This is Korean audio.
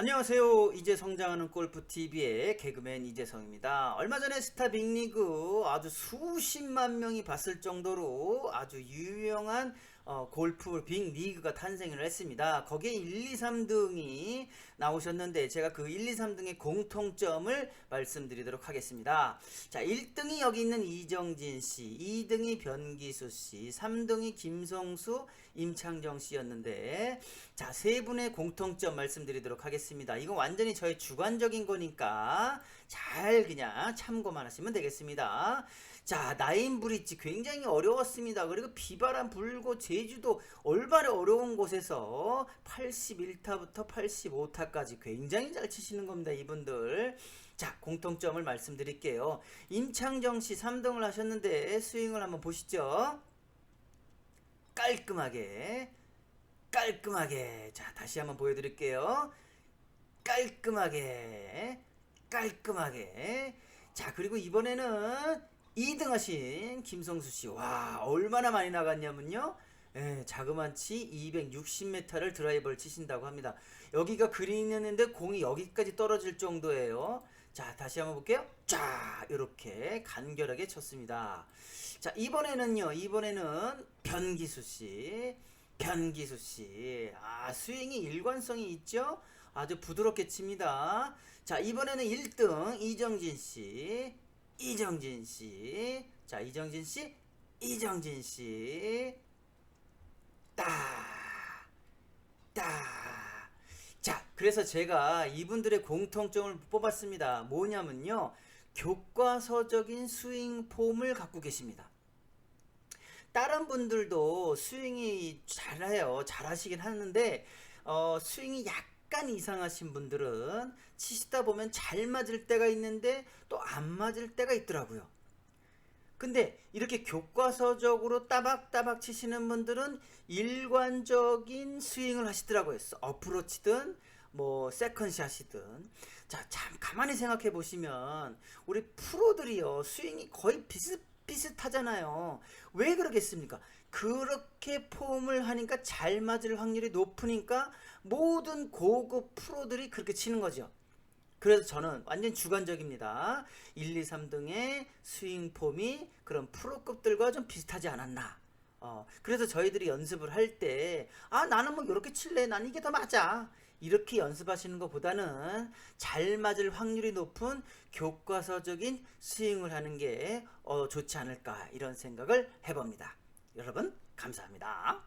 안녕하세요. 이제 성장하는 골프 TV의 개그맨 이재성입니다. 얼마 전에 스타 빅리그 아주 수십만 명이 봤을 정도로 아주 유명한 어, 골프 빅리그가 탄생을 했습니다. 거기에 1, 2, 3등이 나오셨는데 제가 그 1, 2, 3등의 공통점을 말씀드리도록 하겠습니다. 자, 1등이 여기 있는 이정진 씨, 2등이 변기수 씨, 3등이 김성수, 임창정 씨였는데 자, 세 분의 공통점 말씀드리도록 하겠습니다. 이건 완전히 저의 주관적인 거니까 잘 그냥 참고만 하시면 되겠습니다. 자, 나인 브릿지 굉장히 어려웠습니다. 그리고 비바람 불고 제주도 얼마나 어려운 곳에서 81타부터 85타까지 굉장히 잘 치시는 겁니다, 이분들. 자, 공통점을 말씀드릴게요. 임창정 씨 3등을 하셨는데 스윙을 한번 보시죠. 깔끔하게 깔끔하게 자 다시 한번 보여드릴게요 깔끔하게 깔끔하게. 자 그리고 이번에는 2등 하신 김성수 씨 와 얼마나 많이 나갔냐면요. 예, 자그만치 260m를 드라이버를 치신다고 합니다. 여기가 그린이었는데 공이 여기까지 떨어질 정도예요. 자 다시 한번 볼게요. 자 이렇게 간결하게 쳤습니다. 자 이번에는요. 이번에는 변기수 씨. 변기수 씨. 아, 스윙이 일관성이 있죠? 아주 부드럽게 칩니다. 자, 이번에는 1등 이정진 씨. 이정진 씨. 자, 이정진 씨. 이정진 씨. 따. 따. 자, 그래서 제가 이분들의 공통점을 뽑았습니다. 뭐냐면요. 교과서적인 스윙 폼을 갖고 계십니다. 다른 분들도 스윙이 잘해요. 잘하시긴 하는데 어, 스윙이 약간 이상하신 분들은 치시다 보면 잘 맞을 때가 있는데 또 안 맞을 때가 있더라고요. 근데 이렇게 교과서적으로 따박따박 치시는 분들은 일관적인 스윙을 하시더라고요. 어프로치든 뭐 세컨샷이든 자 참 가만히 생각해 보시면 우리 프로들이요 스윙이 거의 비슷 비슷하잖아요. 왜 그러겠습니까? 그렇게 폼을 하니까 잘 맞을 확률이 높으니까 모든 고급 프로들이 그렇게 치는 거죠. 그래서 저는 완전 주관적입니다. 1, 2, 3등의 스윙 폼이 그런 프로급들과 좀 비슷하지 않았나. 어, 그래서 저희들이 연습을 할 때, 아, 나는 뭐 이렇게 칠래. 난 이게 더 맞아. 이렇게 연습하시는 것보다는 잘 맞을 확률이 높은 교과서적인 스윙을 하는 게 어, 좋지 않을까. 이런 생각을 해봅니다. 여러분, 감사합니다.